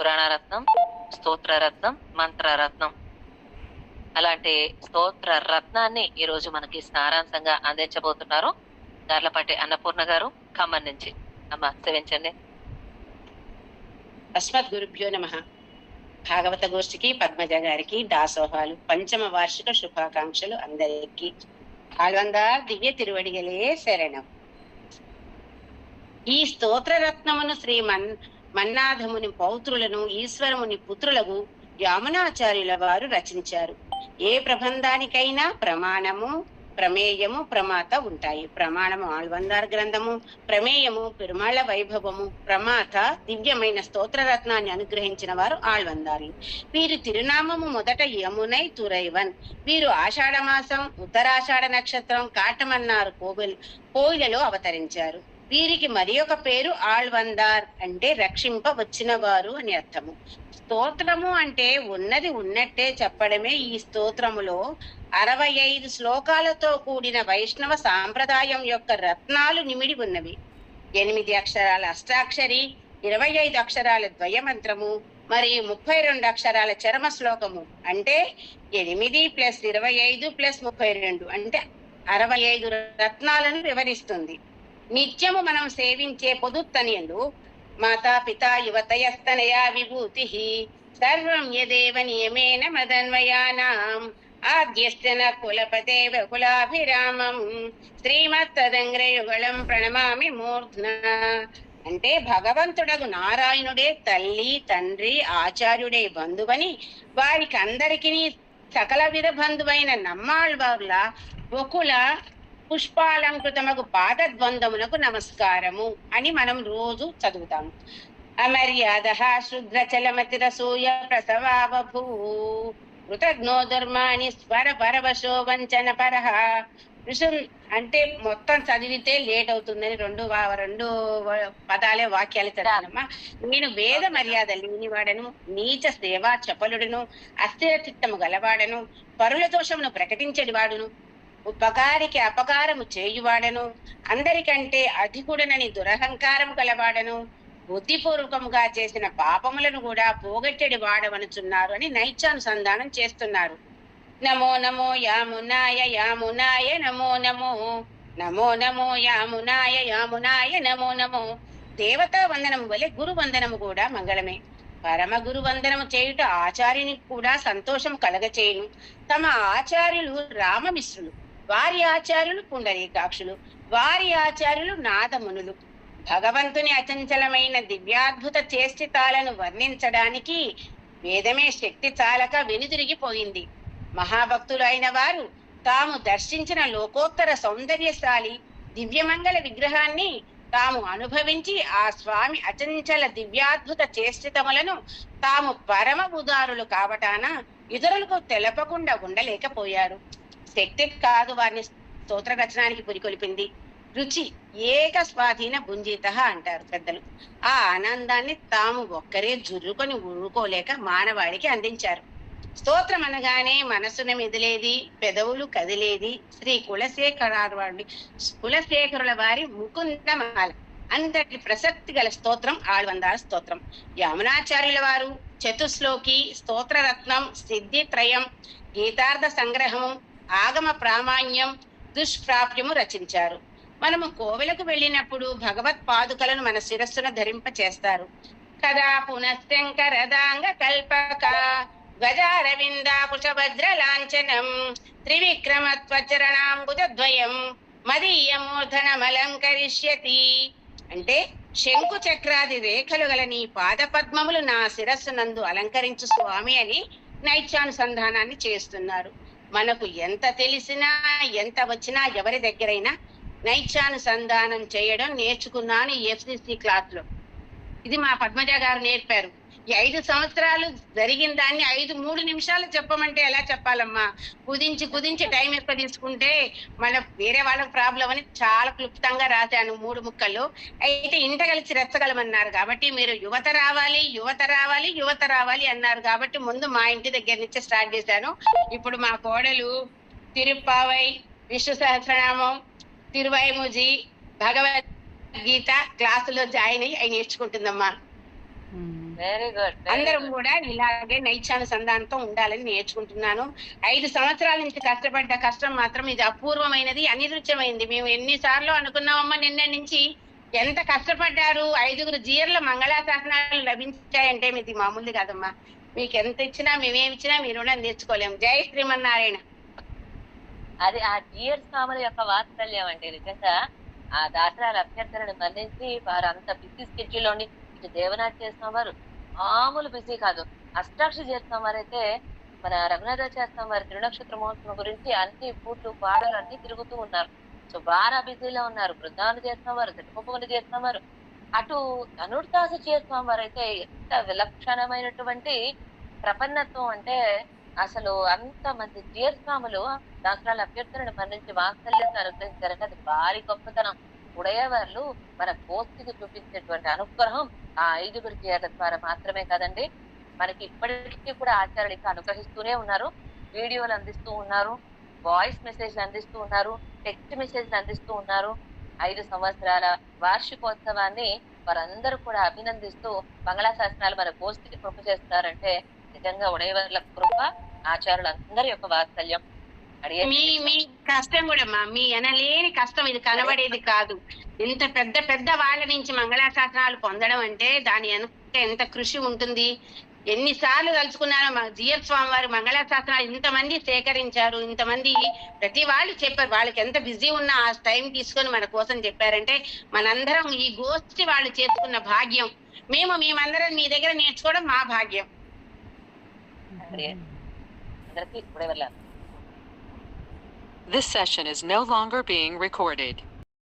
పురాణరత్నం స్తోత్రరత్నం మంత్రరత్నం. అలాంటి స్తోత్ర రత్నాన్ని ఈరోజు మనకి సారాంశంగా అందించబోతున్నారు దార్లపాటి అన్నపూర్ణ గారు. ఖమ్మం నుంచి. అమ్మ సేవించండి అస్మత్ గురుభ్యో నమ. భాగవత గోష్ఠికి పద్మజ గారికి దాసోహాలు పంచమ వార్షిక శుభాకాంక్షలు అందరికీ. ఆల్వందా దివ్య తిరువడిగలే శరణం. ఈ స్తోత్ర రత్నమును శ్రీమన్ మన్నాథముని పౌత్రులను ఈశ్వరముని పుత్రులకు యామునాచార్యుల వారు రచించారు. ఏ ప్రబంధానికైనా ప్రమాణము ప్రమేయము ప్రమాత ఉంటాయి. ప్రమాణము ఆళ్వందార్ గ్రంథము ప్రమేయము పెరుమాళ వైభవము ప్రమాత దివ్యమైన స్తోత్రరత్నాన్ని అనుగ్రహించిన వారు ఆళ్వందారి. వీరి తిరునామము మొదట యమునై తురైవన్. వీరు ఆషాఢమాసం ఉత్తరాషాఢ నక్షత్రం కాటమన్నారు కోవిల్ కోయిలలో అవతరించారు. వీరికి మరి ఒక పేరు ఆళ్వందార్ అంటే రక్షింప వచ్చిన వారు అని అర్థము. స్తోత్రము అంటే ఉన్నది ఉన్నట్టే చెప్పడమే ఈ స్తోత్రములో. అరవై ఐదు శ్లోకాలతో కూడిన వైష్ణవ సాంప్రదాయం యొక్క రత్నాలు నిమిడి ఉన్నవి. ఎనిమిది అక్షరాల అష్టాక్షరి ఇరవై ఐదు అక్షరాల ద్వయమంత్రము మరియు ముప్పై రెండు అక్షరాల చరమ శ్లోకము అంటే ఎనిమిది ప్లస్ ఇరవై ఐదు ప్లస్ ముప్పై రెండు. అంటే అరవై ఐదు రత్నాలను వివరిస్తుంది. నిత్యము మనం సేవించే పొదుత్తనియందు మాతా పిత యువతయస్తనయా విభూతి. సర్వం యదేవ నియమేన మదన్వయానాం. ఆద్యస్తన కులపదేవ కులాభిరామం శ్రీమత్తదంగ్రయుగళం ప్రణమామి మూర్ధ్న. అంటే భగవంతుడగు నారాయణుడే తల్లి తండ్రి ఆచార్యుడే బంధువని వారికి అందరికీ సకల విధ బంధువైన నమ్మాళ్వార్ల బొకుల పుష్పాలంకృతమగు పాదద్వందమునకు నమస్కారము అని మనం రోజు చదువుతాము అమర్యాద శుద్రచలమతిరసూయ ప్రసవాబభూ కృతజ్ఞో దుర్మాణి స్వర పరవశో వంచన పరహ ఋషుం అంటే మొత్తం చదివితే లేట్ అవుతుందని రెండు రెండు పదాలే వాక్యాలు చదివానమ్మా. నేను వేద మర్యాద లేనివాడను నీచ సేవా చపలుడును అస్థిర చిత్తము గలవాడను పరుల దోషమును ప్రకటించడి వాడును. ఉపకారికి అపకారము చేయువాడను. అందరికంటే అధికుడనని దురహంకారము గలవాడను. బుద్ధిపూర్వకముగా చేసిన పాపములను కూడా పోగొట్టెడి వాడవనుచున్నారు అని నైత్యానుసంధానం చేస్తున్నారు. నమో నమో యామునాయ యామునాయ నమో నమో. నమో నమో యామునాయ యామునాయ నమో నమో. దేవతా వందనము వలె గురు వందనము కూడా మంగళమే. పరమ గురు వందనము చేయుట ఆచార్యునికి కూడా సంతోషం కలగచేయును. తమ ఆచార్యులు రామమిశ్రులు. వారి ఆచార్యులు పుండరీకాక్షులు వారి ఆచార్యులు నాదమునులు. భగవంతుని అచంచలమైన దివ్యాద్భుత చేష్టితాలను వర్ణించడానికి వేదమే శక్తి చాలక వెనుదిరిగిపోయింది. మహాభక్తులు అయిన వారు తాము దర్శించిన లోకోత్తర సౌందర్యశాలి దివ్యమంగళ విగ్రహాన్ని తాము అనుభవించి ఆ స్వామి అచంచల దివ్యాద్భుత చేష్టితములను తాము పరమ ఉదారులు కావటాన ఇతరులకు తెలపకుండా ఉండలేకపోయారు. శక్తి కాదు వారిని స్తోత్ర రచనానికి పురికొలిపింది. రుచి ఏక స్వాధీన భుంజిత అంటారు పెద్దలు. ఆ ఆనందాన్ని తాము ఒక్కరే జుర్రుకొని ఊరుకోలేక మానవాడికి అందించారు. స్తోత్రం అనగానే మనసును మెదిలేది పెదవులు కదిలేది శ్రీ కులశేఖరార్వాడి కులశేఖరుల వారి ముకుందమాల. అంతటి ప్రసక్తి గల స్తోత్రం ఆళ్వందాల స్తోత్రం. యమునాచార్యుల వారు చతుశ్లోకి స్తోత్రరత్నం సిద్ధిత్రయం గీతార్థ సంగ్రహము ఆగమ ప్రామాణ్యం దుష్ప్రాప్యము రచించారు. మనము కోవెలకు వెళ్ళినప్పుడు భగవత్ పాదుకలను మన శిరస్సున ధరింప చేస్తారు కదా పునఃశంకరదాంగ కల్పక గజారవిందాకుశభద్ర లాంఛనం త్రివిక్రమత్వచరణాంబుజద్వయం మదీయమూర్ధనమలంకరిష్యతి. అంటే శంకు చక్రాది రేఖలు గల నీ పాద పద్మములు నా శిరస్సు నందు అలంకరించు స్వామి అని నైత్యానుసంధానాన్ని చేస్తున్నారు. మనకు ఎంత తెలిసినా ఎంత వచ్చినా ఎవరి దగ్గరైనా నైత్యానుసంధానం చేయడం నేర్చుకున్నాను ఎఫ్సిసి క్లాస్లో ఇది మా పద్మజ గారు నేర్పారు. ఐదు సంవత్సరాలు జరిగిన దాన్ని ఐదు మూడు నిమిషాలు చెప్పమంటే ఎలా చెప్పాలమ్మా? కుదించి కుదించి టైం ఎక్కువ తీసుకుంటే మన వేరే వాళ్ళకి ప్రాబ్లం అని చాలా క్లుప్తంగా రాశాను మూడు ముక్కలు. అయితే ఇంట కలిసి రెచ్చగలమన్నారు కాబట్టి మీరు యువత రావాలి యువత రావాలి యువత రావాలి అన్నారు కాబట్టి ముందు మా ఇంటి దగ్గర నుంచి స్టార్ట్ చేశాను. ఇప్పుడు మా కోడలు తిరుప్పావై విష్ణు సహస్రనామం తిరువైముజి భగవద్గీత క్లాసులో జాయిన్ అయ్యి అవి నేర్చుకుంటుందమ్మా. వెరీ గుడ్ అందరం కూడా ఇలాగే నైత్యానుసంధానంతో ఉండాలని నేర్చుకుంటున్నాను. ఐదు సంవత్సరాల నుంచి కష్టపడ్డ కష్టం మాత్రం ఇది అపూర్వమైనది అనిరుచ్యమైంది మేము ఎన్నిసార్లు అనుకున్నామమ్మా నిన్న నుంచి ఎంత కష్టపడ్డారు ఐదుగురు జీర్ల మంగళాశాసనాలు లభించాయంటే మీది మామూలు కాదమ్మా. మీకు ఎంత ఇచ్చినా మేమేమి ఇచ్చినా మీ రుణం జై శ్రీమన్నారాయణ. అది ఆ జియర్ స్వాముల యొక్క వాత్సల్యం అంటే నిజంగా ఆ దాసరాల అభ్యర్థులను మన్నించి వారు అంత బిజీ స్కెడ్యూల్ ఉండి ఇటు దేవనాథ్ చేస్తున్న వారు మామూలు బిజీ కాదు. అష్టాక్షి చేస్తున్న వారైతే మన రఘునాథాచార్య వారి త్రినక్షత్ర మహోత్సవం గురించి అన్ని పూట్లు పాటలు అన్ని తిరుగుతూ ఉన్నారు. సో బాగా బిజీలో ఉన్నారు. బృందాలు చేస్తున్న వారు తిట్టుకుప్పలు చేస్తున్న వారు అటు ధనుర్దాసు చేస్తున్న వారైతే ఎంత విలక్షణమైనటువంటి ప్రపన్నత్వం అంటే అసలు అంత మంది జీర్స్వాములు దాసరాల అభ్యర్థులను మరణించి వాత్సల్యంగా అనుగ్రహించారంటే అది భారీ గొప్పతనం. ఉడయవర్లు మన పోస్తికి చూపించేటువంటి అనుగ్రహం ఆ ఐదుగురు జీర్ల ద్వారా మాత్రమే కాదండి మనకి ఇప్పటికీ కూడా ఆచార్యులు ఇంకా అనుగ్రహిస్తూనే ఉన్నారు. వీడియోలు అందిస్తూ ఉన్నారు వాయిస్ మెసేజ్లు అందిస్తూ ఉన్నారు టెక్స్ట్ మెసేజ్లు అందిస్తూ ఉన్నారు. ఐదు సంవత్సరాల వార్షికోత్సవాన్ని వారందరూ కూడా అభినందిస్తూ బంగ్లా శాసనాలు మన గోష్ఠికి కృప చేస్తారంటే నిజంగా ఉడయవర్ల కృప ఆచారులందరి యొక్క వాత్సల్యం. మీ మీ కష్టం కూడా మా మీ అనలేని కష్టం. ఇది కనబడేది కాదు. ఇంత పెద్ద పెద్ద వాళ్ళ నుంచి మంగళాశాసనాలు పొందడం అంటే దాని వెనక ఎంత కృషి ఉంటుంది? ఎన్నిసార్లు తలుచుకున్నారో మా జిఎస్ స్వామి వారు మంగళాశాసనాలు ఇంతమంది సేకరించారు. ఇంతమంది ప్రతి వాళ్ళు చెప్పారు. వాళ్ళకి ఎంత బిజీ ఉన్నా ఆ టైం తీసుకొని మన కోసం చెప్పారంటే మనందరం ఈ గోష్ఠి వాళ్ళు చేసుకున్న భాగ్యం. మేము మేమందరం మీ దగ్గర నేర్చుకోవడం మా భాగ్యం. అందరికీ ఉడయవర్ల This session is no longer being recorded.